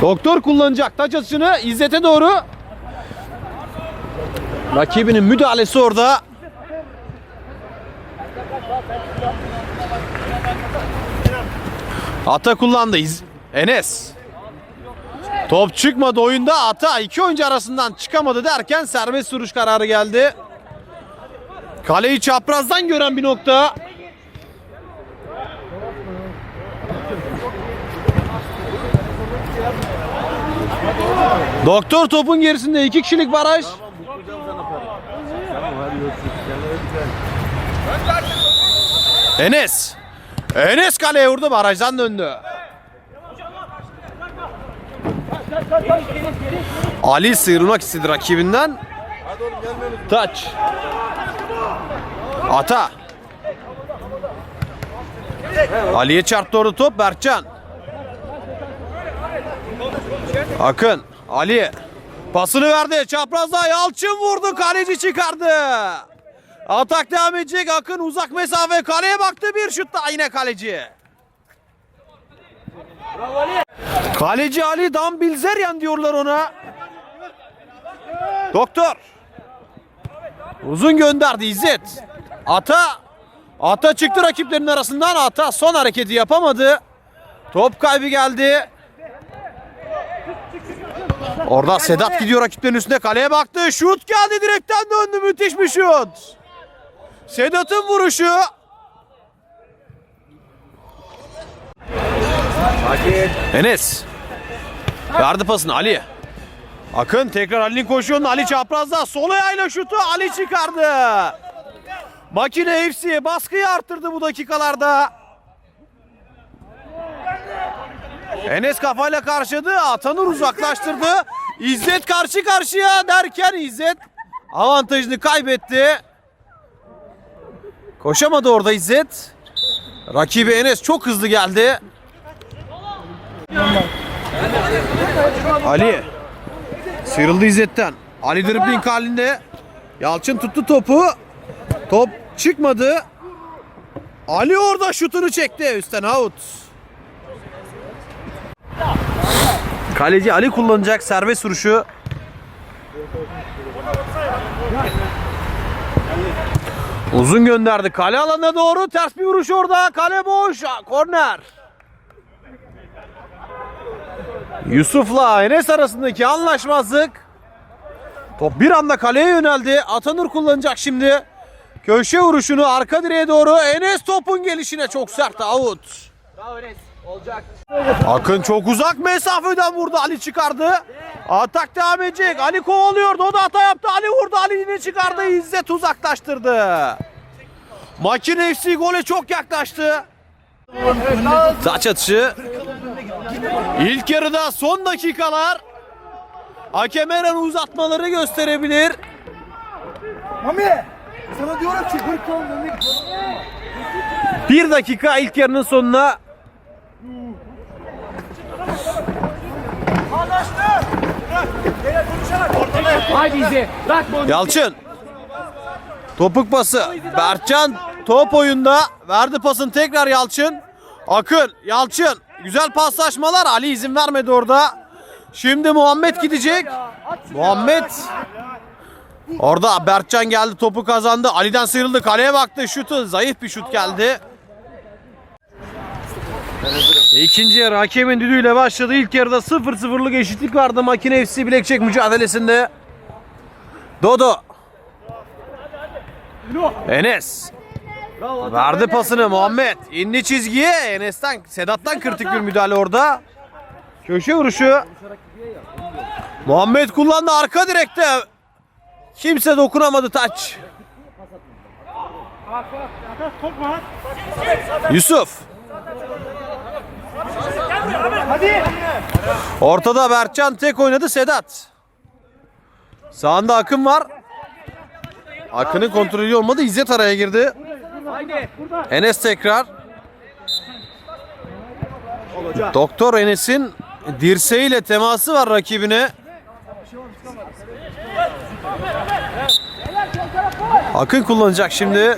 Doktor kullanacak taç atışını İzzet'e doğru. Rakibinin müdahalesi orada. Ata kullandı. Enes. Top çıkmadı oyunda. Ata iki oyuncu arasından çıkamadı derken serbest vuruş kararı geldi. Kaleyi çaprazdan gören bir nokta. Doktor topun gerisinde iki kişilik baraj. Enes. Enes kaleye vurdu barajdan döndü. Ali sıyrılmak istedi rakibinden. Taç. Ata. Ali'ye çarptı orada top Berkcan. Akın. Ali. Pasını verdi. Çaprazda Yalçın vurdu. Kaleci çıkardı. Atak devam edecek. Akın uzak mesafe. Kaleye baktı. Bir şut daha yine kaleci. Kaleci Ali Dan Bilzeryan diyorlar ona. Doktor. Uzun gönderdi İzzet. Ata. Ata çıktı rakiplerin arasından. Ata son hareketi yapamadı. Top kaybı geldi. Orada Sedat gidiyor rakiplerin üstüne kaleye baktı. Şut geldi direkten döndü. Müthiş bir şut. Sedat'ın vuruşu. Enes. Verdi pasını Ali. Akın tekrar Ali'nin koşuyor. Ali çaprazda. Sol ayağıyla şutu Ali çıkardı. Makine FC baskıyı arttırdı bu dakikalarda. Enes kafayla karşıladı. Atanur uzaklaştırdı. İzzet karşı karşıya derken İzzet avantajını kaybetti. Koşamadı orada İzzet. Rakibi Enes çok hızlı geldi. Ali sıyrıldı İzzet'ten. Ali dribbling halinde. Yalçın tuttu topu. Top çıkmadı. Ali orada şutunu çekti. Üstten out. Kaleci Ali kullanacak serbest vuruşu. Uzun gönderdi. Kale alanına doğru ters bir vuruş orada. Kale boş. Korner. Yusuf'la Enes arasındaki anlaşmazlık. Top bir anda kaleye yöneldi. Atanur kullanacak şimdi. Köşe vuruşunu arka direğe doğru. Enes topun gelişine çok sert out. Akın çok uzak mesafeden vurdu. Ali çıkardı. Atak devam edecek. Ali kovalıyordu. O da hata yaptı. Ali vurdu. Ali yine çıkardı. İzzet uzaklaştırdı. Makine FC gole çok yaklaştı. Taç atışı. İlk yarıda son dakikalar. Hakem her uzatmaları gösterebilir. Mami! Sana diyorum ki hırk ol Mami. Bir dakika ilk yarının sonuna. Haydi İzze. Bırak bunu. Yalçın. Topuk pası. Berkcan top oyunda. Verdi pasın tekrar Yalçın. Akın. Yalçın. Güzel paslaşmalar. Ali izin vermedi orada. Şimdi Muhammed gidecek. Muhammed. Orada Berkcan geldi topu kazandı. Ali'den sıyrıldı. Kaleye baktı. Şutu zayıf bir şut geldi. İkinci yarı hakemin düdüğüyle başladı. İlk yarıda 0-0'lık eşitlik vardı Makine FC Bilekçek mücadelesinde. Dodo. Enes. Verdi pasını Muhammed. İndi çizgiye. Enes'ten, Sedat'tan kritik bir müdahale orada. Köşe vuruşu. Muhammed kullandı arka direkte. Kimse dokunamadı taç. Yusuf. Ortada Berkcan tek oynadı Sedat. Sağında Akın var. Akın'ın kontrolü olmadı. İzzet araya girdi. Enes tekrar. Doktor Enes'in dirseğiyle teması var rakibine. Akın kullanacak şimdi.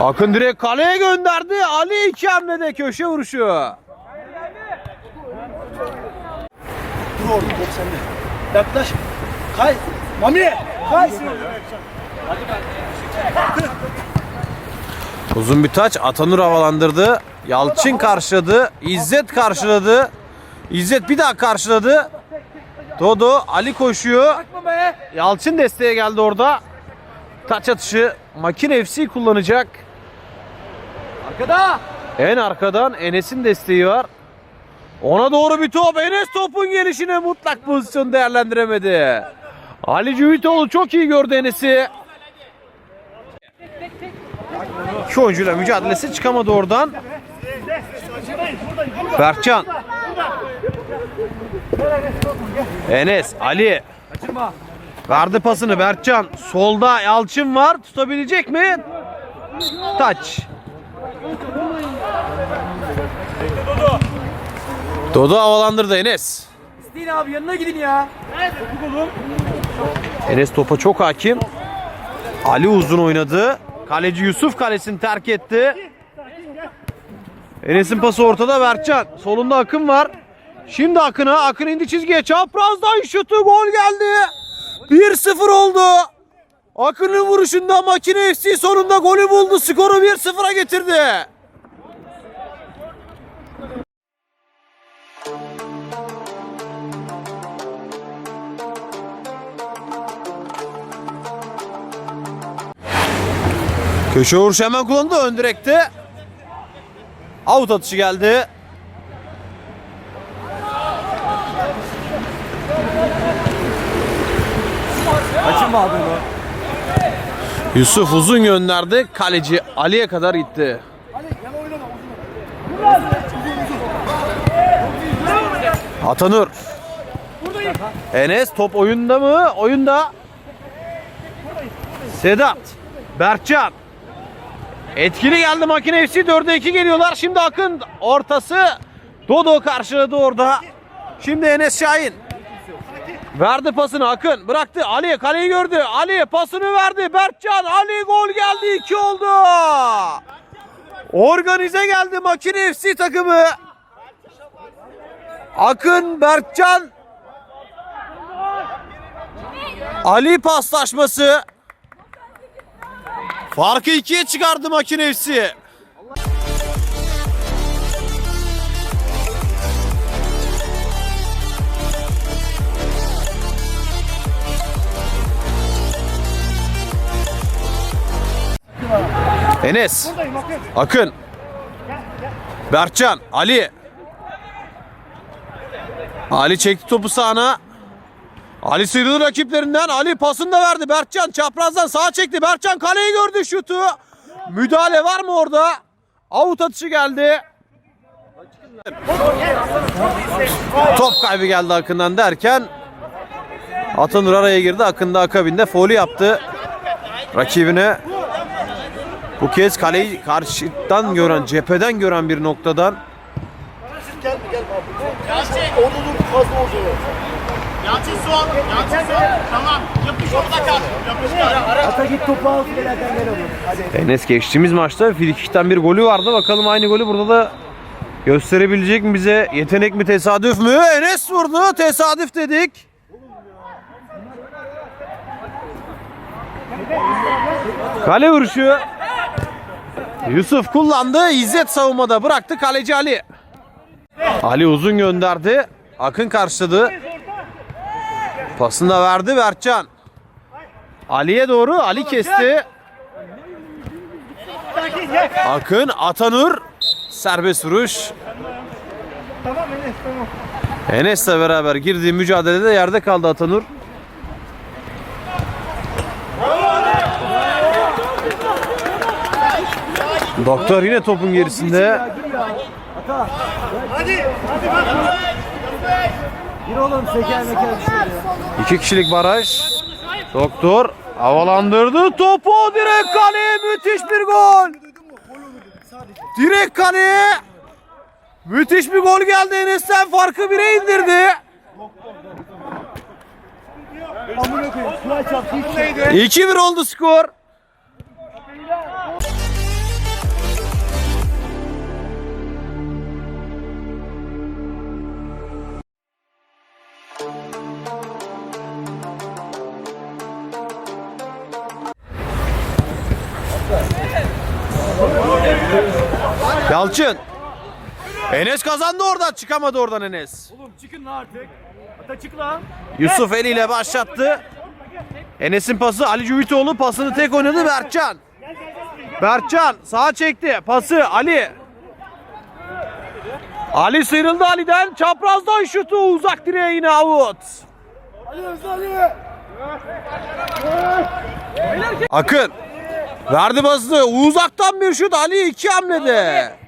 Akın direkt kaleye gönderdi. Ali iki hamlede köşe vuruşu. Dur orada top sende. Yaklaş. Kay. Mami. Kay. Uzun bir taç Atanur havalandırdı. Yalçın karşıladı. İzzet karşıladı. İzzet bir daha karşıladı. Dodo Ali koşuyor. Yalçın desteğe geldi orada. Taç atışı Makine FC kullanacak. Arkada. En arkadan Enes'in desteği var. Ona doğru bir top. Enes topun gelişine mutlak pozisyon değerlendiremedi. Ali Cüvitoğlu çok iyi gördü Enes'i. İki oyuncuyla mücadelesi çıkamadı oradan. Berkcan. Enes, Ali. Verdi pasını Berkcan. Solda Yalçın var. Tutabilecek mi? Taç. Dodo havalandırdı Enes. İsteyin abi yanına gidin ya. Enes topa çok hakim. Ali uzun oynadı. Kaleci Yusuf kalesini terk etti. Enes'in pası ortada Berkcan. Solunda Akın var. Şimdi Akın'a. Akın indi çizgiye. Çaprazdan şutu gol geldi. 1-0 oldu. Akın'ın vuruşunda makine FC sonunda golü buldu. Skoru 1-0'a getirdi. Köşe vuruşu hemen kullandı ön direkte. Out atışı geldi. Kaçırma abi onu. Yusuf uzun gönderdi. Kaleci Ali'ye kadar gitti. Atanur. Enes top oyunda mı? Oyunda. Sedat. Berkcan. Etkili geldi makine FC 4'e 2 geliyorlar. Şimdi Akın ortası. Dodo karşıladı orada. Şimdi Enes Şahin. Verdi pasını Akın. Bıraktı. Ali kaleyi gördü. Ali pasını verdi. Berkcan. Ali gol geldi. 2 oldu. Organize geldi Makine FC takımı. Akın, Berkcan. Ali paslaşması. Farkı ikiye çıkardı Makine FC. Enes. Akın. Berkcan. Ali. Ali çekti topu sağına. Ali sıyrıldı rakiplerinden. Ali pasını da verdi. Berkcan çaprazdan sağa çekti. Berkcan kaleyi gördü şutu. Müdahale var mı orada? Avut atışı geldi. Top kaybı geldi Akın'dan derken Atanur araya girdi. Akın da akabinde folü yaptı. Rakibine bu kez kaleyi karşıdan gören, cepheden gören bir noktadan Gel gel abi. Fazla orada. Yalçın son. Yalçın son. Tamam. Yapış orada kal. Yapış kal. Topu al. Gelerden gel oğlum. Enes geçtiğimiz maçta Frikik'ten bir golü vardı. Bakalım aynı golü burada da gösterebilecek mi bize? Yetenek mi tesadüf mü? Enes vurdu. Tesadüf dedik. Kale vuruşu. Yusuf kullandı. İzzet savunmada bıraktı. Kaleci Ali. Ali uzun gönderdi. Akın karşıladı. Pasını da verdi Berkcan. Ali'ye doğru. Ali kesti. Akın Atanur serbest vuruş. Enes'le beraber girdiği mücadelede yerde kaldı Atanur. Doktor yine topun gerisinde. Hadi. Hadi bak. Gir oğlum seker meker bir şey. İki kişilik baraj. Doktor havalandırdı topu direkt kaleye müthiş bir gol. Direkt kaleye müthiş bir gol geldi Enes'ten farkı bire indirdi. Şey. 2-1 oldu skor. Yalçın. Enes kazandı oradan. Çıkamadı oradan Enes. Oğlum çıkın lan artık. Ata çık lan. Yusuf eliyle başlattı. Enes'in pası Ali Cüvitoğlu pasını tek oynadı Berkcan. Berkcan sağa çekti. Pası Ali. Ali sıyrıldı Ali'den. Çaprazdan şutu uzak direğe yine out. Akın. Verdi pasını. Uzaktan bir şut Ali iki hamlede.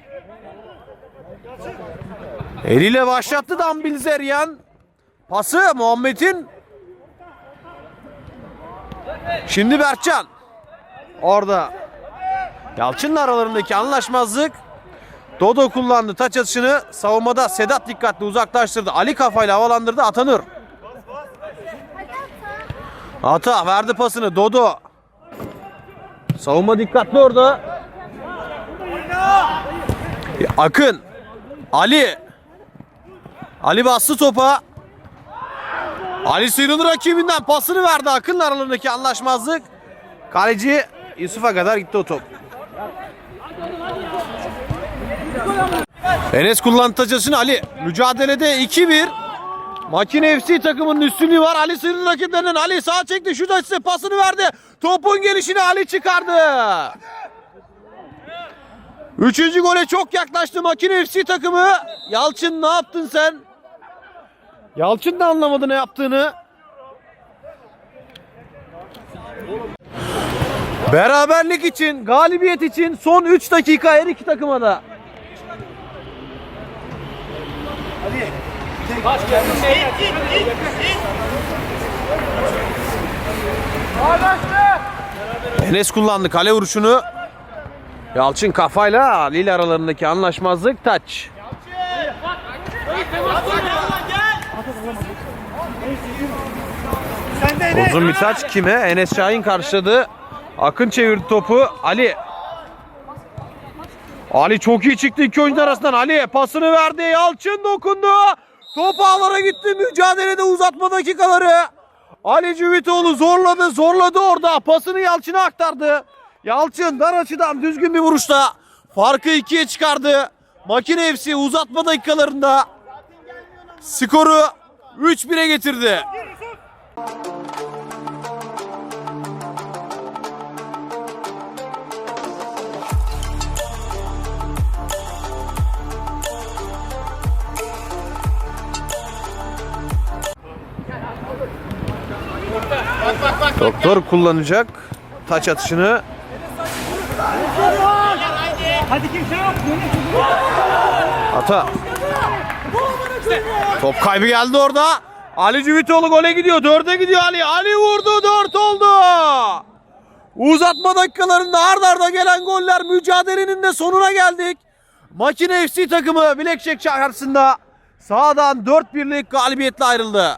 Eliyle başlattı Dambil Zeryan. Pası Muhammed'in. Şimdi Berkcan. Orada. Yalçın'la aralarındaki anlaşmazlık. Dodo kullandı taç atışını. Savunmada Sedat dikkatli uzaklaştırdı. Ali kafayla havalandırdı Atanur. Ata verdi pasını Dodo. Savunma dikkatli orada. Akın. Ali. Ali bastı topa. Ali sıyrıldı rakibinden pasını verdi Akın'la aralarındaki anlaşmazlık. Kaleci Yusuf'a kadar gitti o top. Enes kullandı taçasını Ali. Mücadelede 2-1. Makine FC takımının üstünlüğü var. Ali sıyrıldı rakiplerinden. Ali sağa çekti. Şut açısı pasını verdi. Topun gelişini Ali çıkardı. Üçüncü gole çok yaklaştı Makine FC takımı. Yalçın ne yaptın sen? Yalçın da anlamadı ne yaptığını. Beraberlik için, galibiyet için son 3 dakika her iki takıma da. Enes kullandı kale vuruşunu. Yalçın kafayla Ali ile aralarındaki anlaşmazlık taç. Uzun bir taç kime? Enes Şahin karşıladı. Akın çevirdi topu. Ali. Ali çok iyi çıktı iki oyuncu arasından. Ali pasını verdi. Yalçın dokundu. Top ağlara gitti. Mücadelede uzatma dakikaları. Ali Cüvitoğlu zorladı. Zorladı orada. Pasını Yalçın'a aktardı. Yalçın dar açıdan düzgün bir vuruşla farkı ikiye çıkardı. Makine FC uzatma dakikalarında skoru 3-1'e getirdi. Doktor kullanacak taç atışını. Hadi kimse yok. Ata. Top kaybı geldi orada. Ali Cüvitoğlu gole gidiyor. Dörde gidiyor Ali. Ali vurdu. Dört oldu. Uzatma dakikalarında ard arda gelen goller mücadelenin de sonuna geldik. Makine FC takımı Bilekçek karşısında sağdan 4 birlik galibiyetle ayrıldı.